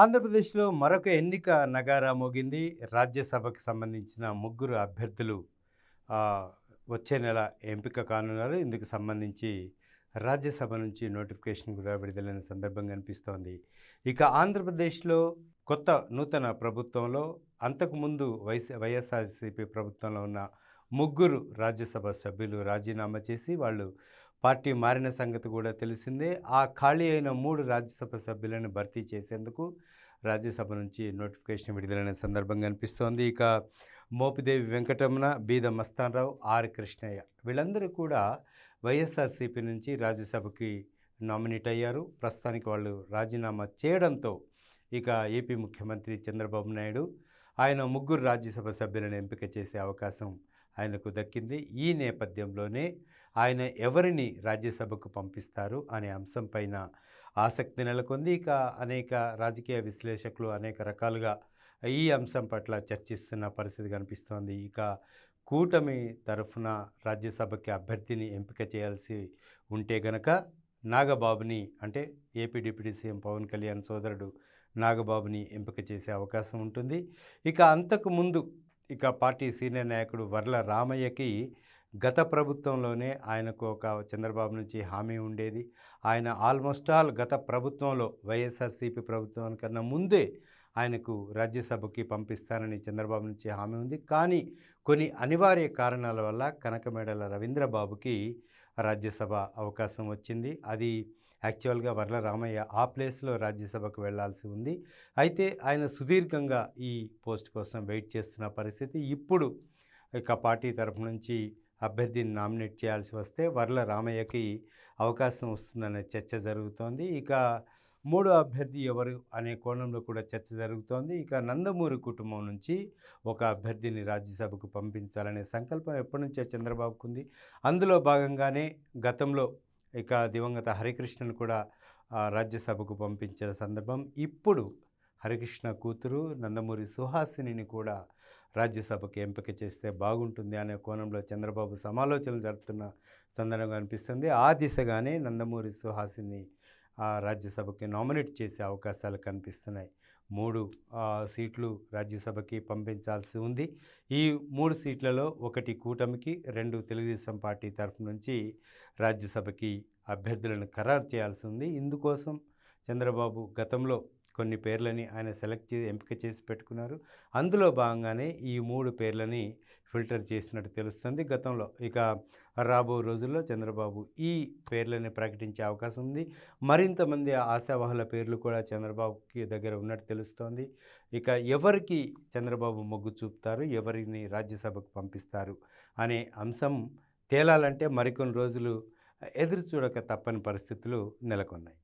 ఆంధ్రప్రదేశ్లో మరొక ఎన్నిక నగారా మోగింది. రాజ్యసభకు సంబంధించిన ముగ్గురు అభ్యర్థులు వచ్చే నెల ఎంపిక కానున్నారు. ఇందుకు సంబంధించి రాజ్యసభ నుంచి నోటిఫికేషన్ కూడా విడుదలైన సందర్భం కనిపిస్తోంది ఇక ఆంధ్రప్రదేశ్లో కొత్త నూతన ప్రభుత్వంలో అంతకుముందు వైస్ వైఎస్ఆర్సీపీ ప్రభుత్వంలో ఉన్న ముగ్గురు రాజ్యసభ సభ్యులు రాజీనామా చేసి వాళ్ళు పార్టీ మారిన సంగతి కూడా తెలిసిందే. ఆ ఖాళీ అయిన మూడు రాజ్యసభ సభ్యులను భర్తీ చేసేందుకు రాజ్యసభ నుంచి నోటిఫికేషన్ విడుదలైన సందర్భం కనిపిస్తోంది. ఇక మోపిదేవి వెంకటరమణ బీద మస్తానరావు ఆర్ కృష్ణయ్య వీళ్ళందరూ కూడా వైఎస్ఆర్సీపీ నుంచి రాజ్యసభకి నామినేట్ అయ్యారు. ప్రస్తుతానికి వాళ్ళు రాజీనామా చేయడంతో ఇక ఏపీ ముఖ్యమంత్రి చంద్రబాబు నాయుడు ఆయన ముగ్గురు రాజ్యసభ సభ్యులను ఎంపిక చేసే అవకాశం ఆయనకు దక్కింది. ఈ నేపథ్యంలోనే ఆయన ఎవరిని రాజ్యసభకు పంపిస్తారు అనే అంశం పైన ఆసక్తి నెలకొంది. ఇక అనేక రాజకీయ విశ్లేషకులు అనేక రకాలుగా ఈ అంశం పట్ల చర్చిస్తున్న పరిస్థితి కనిపిస్తోంది. ఇక కూటమి తరఫున రాజ్యసభకి అభ్యర్థిని ఎంపిక చేయాల్సి ఉంటే గనక నాగబాబుని అంటే AP deputy CM Pawan Kalyan సోదరుడు నాగబాబుని ఎంపిక చేసే అవకాశం ఉంటుంది. ఇక అంతకు ముందు ఇక పార్టీ సీనియర్ నాయకుడు వర్ల రామయ్యకి గత ప్రభుత్వంలోనే ఆయనకు ఒక చంద్రబాబు నుంచి హామీ ఉండేది. ఆయన ఆల్మోస్ట్ ఆల్ గత ప్రభుత్వంలో వైఎస్ఆర్సీపీ ప్రభుత్వం కన్నా ముందే ఆయనకు రాజ్యసభకి పంపిస్తానని చంద్రబాబు నుంచి హామీ ఉంది. కానీ కొన్ని అనివార్య కారణాల వల్ల కనకమేడల రవీంద్రబాబుకి రాజ్యసభ అవకాశం వచ్చింది. అది యాక్చువల్గా వర్ల రామయ్య ఆ ప్లేస్లో రాజ్యసభకు వెళ్ళాల్సి ఉంది. అయితే ఆయన సుదీర్ఘంగా ఈ పోస్ట్ కోసం వెయిట్ చేస్తున్న పరిస్థితి ఇప్పుడు ఇక పార్టీ తరఫు నుంచి అభ్యర్థిని నామినేట్ చేయాల్సి వస్తే వర్ల రామయ్యకి అవకాశం వస్తుందనే చర్చ జరుగుతోంది. ఇక మూడో అభ్యర్థి ఎవరు అనే కోణంలో కూడా చర్చ జరుగుతోంది. ఇక నందమూరి కుటుంబం నుంచి ఒక అభ్యర్థిని రాజ్యసభకు పంపించాలనే సంకల్పం ఎప్పటి నుంచో చంద్రబాబుకు ఉంది. అందులో భాగంగానే గతంలో ఇక దివంగత హరికృష్ణను కూడా రాజ్యసభకు పంపించిన సందర్భం. ఇప్పుడు హరికృష్ణ కూతురు నందమూరి సుహాసినిని కూడా రాజ్యసభకు ఎంపిక చేస్తే బాగుంటుంది అనే కోణంలో చంద్రబాబు సమాలోచనలు జరుపుతున్న సందర్భంగా అనిపిస్తుంది. ఆ దిశగానే నందమూరి సుహాసిని ఆ, రాజ్యసభకి నామినేట్ చేసే అవకాశాలు కనిపిస్తున్నాయి. మూడు సీట్లు రాజ్యసభకి పంపించాల్సి ఉంది. ఈ మూడు సీట్లలో ఒకటి కూటమికి రెండు తెలుగుదేశం పార్టీ తరఫు నుంచి రాజ్యసభకి అభ్యర్థులను ఖరారు చేయాల్సి ఉంది. ఇందుకోసం చంద్రబాబు గతంలో కొన్ని పేర్లని ఆయన సెలెక్ట్ చేసి ఎంపిక చేసి పెట్టుకున్నారు. అందులో భాగంగానే ఈ మూడు పేర్లని ఫిల్టర్ చేసినట్టు తెలుస్తుంది గతంలో. ఇక రాబో రోజుల్లో చంద్రబాబు ఈ పేర్లని ప్రకటించే అవకాశం ఉంది. మరింతమంది ఆశావాహుల పేర్లు కూడా చంద్రబాబుకి దగ్గర ఉన్నట్టు తెలుస్తోంది. ఇక ఎవరికి చంద్రబాబు మొగ్గు చూపుతారు? ఎవరిని రాజ్యసభకు పంపిస్తారు? అనే అంశం తేలాలంటే మరికొన్ని రోజులు ఎదురు చూడక తప్పని పరిస్థితులు నెలకొన్నాయి.